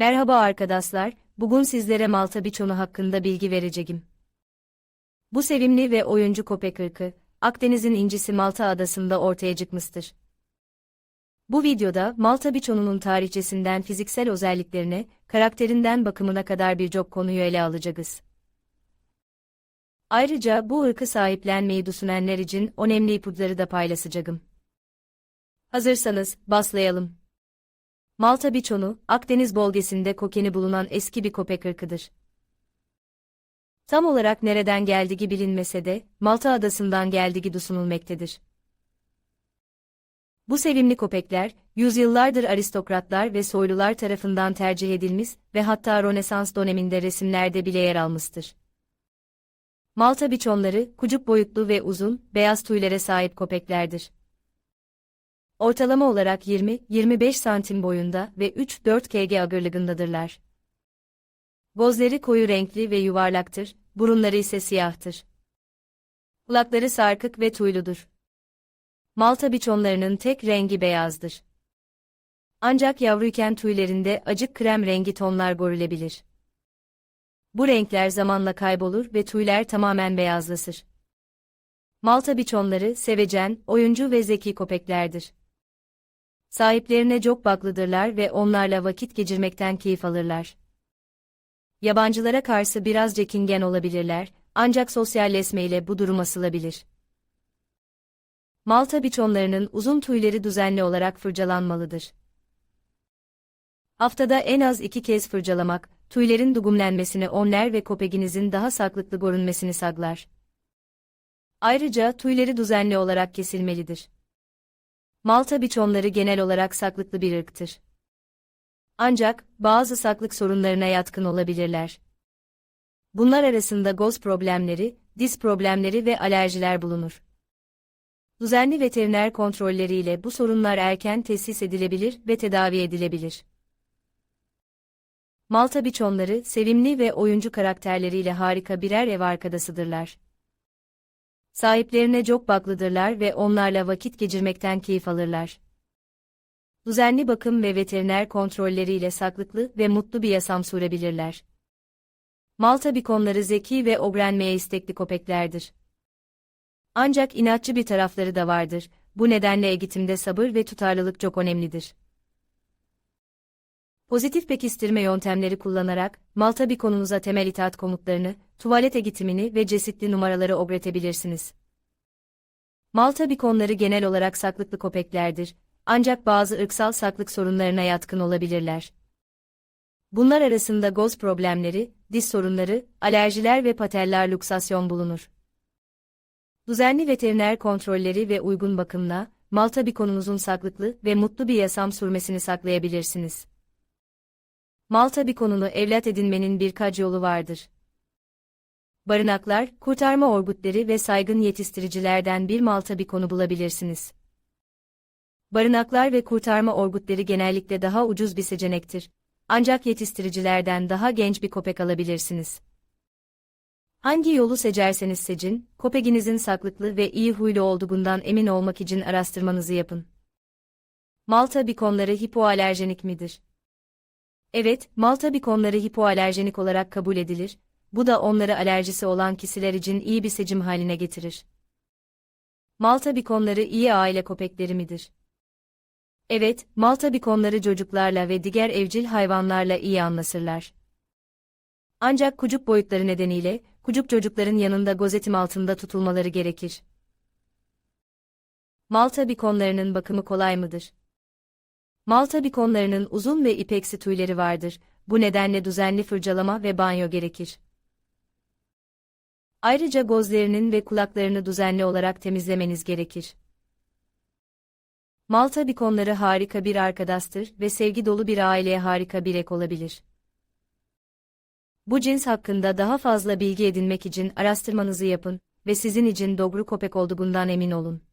Merhaba arkadaşlar, bugün sizlere Malta biçonu hakkında bilgi vereceğim. Bu sevimli ve oyuncu köpek ırkı, Akdeniz'in incisi Malta adasında ortaya çıkmıştır. Bu videoda Malta biçonunun tarihçesinden fiziksel özelliklerine, karakterinden bakımına kadar birçok konuyu ele alacağız. Ayrıca bu ırkı sahiplenmeyi düşünenler için önemli ipuçları da paylaşacağım. Hazırsanız, başlayalım. Malta biçonu, Akdeniz bölgesinde kokeni bulunan eski bir köpek ırkıdır. Tam olarak nereden geldiği bilinmese de, Malta adasından geldiği düşünülmektedir. Bu sevimli köpekler, yüzyıllardır aristokratlar ve soylular tarafından tercih edilmiş ve hatta Rönesans döneminde resimlerde bile yer almıştır. Malta biçonları, kucuk boyutlu ve uzun, beyaz tüylere sahip köpeklerdir. Ortalama olarak 20-25 santim boyunda ve 3-4 kg ağırlığındadırlar. Gözleri koyu renkli ve yuvarlaktır, burunları ise siyahtır. Kulakları sarkık ve tuyludur. Malta biçonlarının tek rengi beyazdır. Ancak yavruyken tüylerinde acık krem rengi tonlar görülebilir. Bu renkler zamanla kaybolur ve tüyler tamamen beyazlaşır. Malta biçonları sevecen, oyuncu ve zeki köpeklerdir. Sahiplerine çok baklıdırlar ve onlarla vakit geçirmekten keyif alırlar. Yabancılara karşı biraz çekingen olabilirler, ancak sosyalleşmeyle bu durum asılabilir. Malta biçonlarının uzun tüyleri düzenli olarak fırçalanmalıdır. Haftada en az iki kez fırçalamak, tüylerin dugumlenmesini önler ve köpeğinizin daha sağlıklı görünmesini sağlar. Ayrıca tüyleri düzenli olarak kesilmelidir. Malta biçonları genel olarak saklıklı bir ırktır. Ancak, bazı saklık sorunlarına yatkın olabilirler. Bunlar arasında göz problemleri, diz problemleri ve alerjiler bulunur. Düzenli veteriner kontrolleriyle bu sorunlar erken tesis edilebilir ve tedavi edilebilir. Malta biçonları, sevimli ve oyuncu karakterleriyle harika birer ev arkadaşıdırlar. Sahiplerine çok baklıdırlar ve onlarla vakit geçirmekten keyif alırlar. Düzenli bakım ve veteriner kontrolleriyle saklıklı ve mutlu bir yaşam sürebilirler. Malta bikonları zeki ve öğrenmeye istekli köpeklerdir. Ancak inatçı bir tarafları da vardır, bu nedenle eğitimde sabır ve tutarlılık çok önemlidir. Pozitif pekiştirme yöntemleri kullanarak, Malta bikonunuza temel itaat komutlarını, tuvalet eğitimini ve cesitli numaraları öğretebilirsiniz. Malta bikonları genel olarak saklıklı köpeklerdir, ancak bazı ırksal saklık sorunlarına yatkın olabilirler. Bunlar arasında göz problemleri, diz sorunları, alerjiler ve patellar luksasyon bulunur. Düzenli veteriner kontrolleri ve uygun bakımla, Malta bikonunuzun saklıklı ve mutlu bir yaşam sürmesini saklayabilirsiniz. Malta bikonunu evlat edinmenin birkaç yolu vardır. Barınaklar, kurtarma örgütleri ve saygın yetiştiricilerden bir Malta bikonu bulabilirsiniz. Barınaklar ve kurtarma örgütleri genellikle daha ucuz bir seçenektir. Ancak yetiştiricilerden daha genç bir köpek alabilirsiniz. Hangi yolu seçerseniz seçin, köpeğinizin saklıklı ve iyi huylu olduğundan emin olmak için araştırmanızı yapın. Malta bikonları hipoalerjenik midir? Evet, Malta bikonları hipoalerjenik olarak kabul edilir, bu da onları alerjisi olan kişiler için iyi bir seçim haline getirir. Malta bikonları iyi aile köpekleri midir? Evet, Malta bikonları çocuklarla ve diğer evcil hayvanlarla iyi anlaşırlar. Ancak kucuk boyutları nedeniyle, kucuk çocukların yanında gözetim altında tutulmaları gerekir. Malta bikonlarının bakımı kolay mıdır? Malta bikonlarının uzun ve ipeksi tüyleri vardır, bu nedenle düzenli fırçalama ve banyo gerekir. Ayrıca gözlerinin ve kulaklarını düzenli olarak temizlemeniz gerekir. Malta bikonları harika bir arkadaştır ve sevgi dolu bir aileye harika bir ek olabilir. Bu cins hakkında daha fazla bilgi edinmek için araştırmanızı yapın ve sizin için doğru köpek olduğundan emin olun.